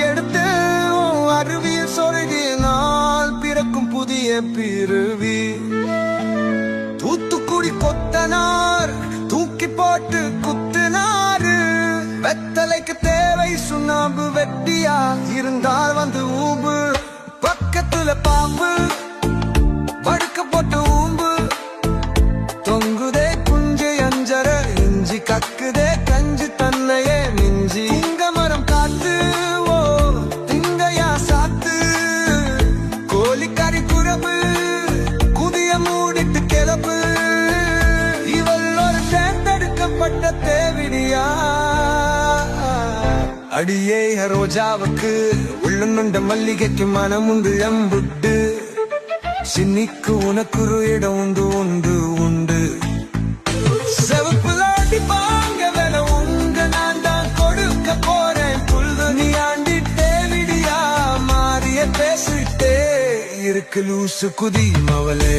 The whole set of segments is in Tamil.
எடுத்து அருவியில் சொருகினால் பிறக்கும் புதிய பிறவி. தூத்துக்குடி கொத்தனார் தூக்கி போட்டு குத்துனாரு. வெத்தலைக்கு தேவை சுண்ணாம்பு வெட்டியா இருந்தால் வந்து ஊம்பு. தேவிடியா அடியே ரோஜாவுக்கு உள்ளுண்ட மல்லிகைக்கு மனம் உண்டு எம்புட்டு சின்னிக்கு உனக்குரு இடம் உண்டு உண்டு உண்டு. செவப்புல அடிப்பாங்க வேலை உங்க நான் தான் கொடுக்க போறேன். புல்து நீ ஆண்டி தேவிடியா மாறிய பேசிட்டே இருக்கு லூசு குதி மவளே.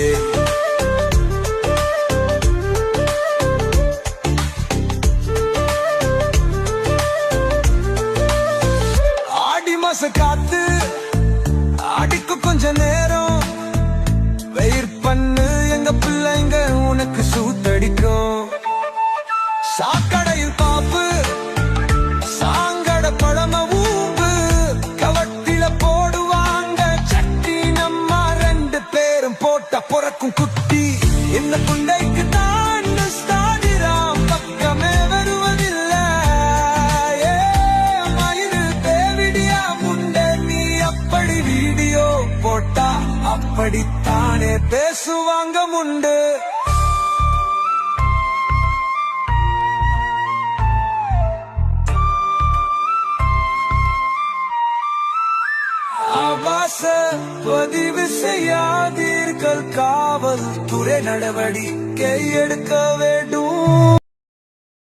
அப்படித்தானே பேசுவாங்க முண்டு. ஆபாச பதிவு செய்யாதீர்கள். காவல் துறை நடவடிக்கை எடுக்க வேண்டும்.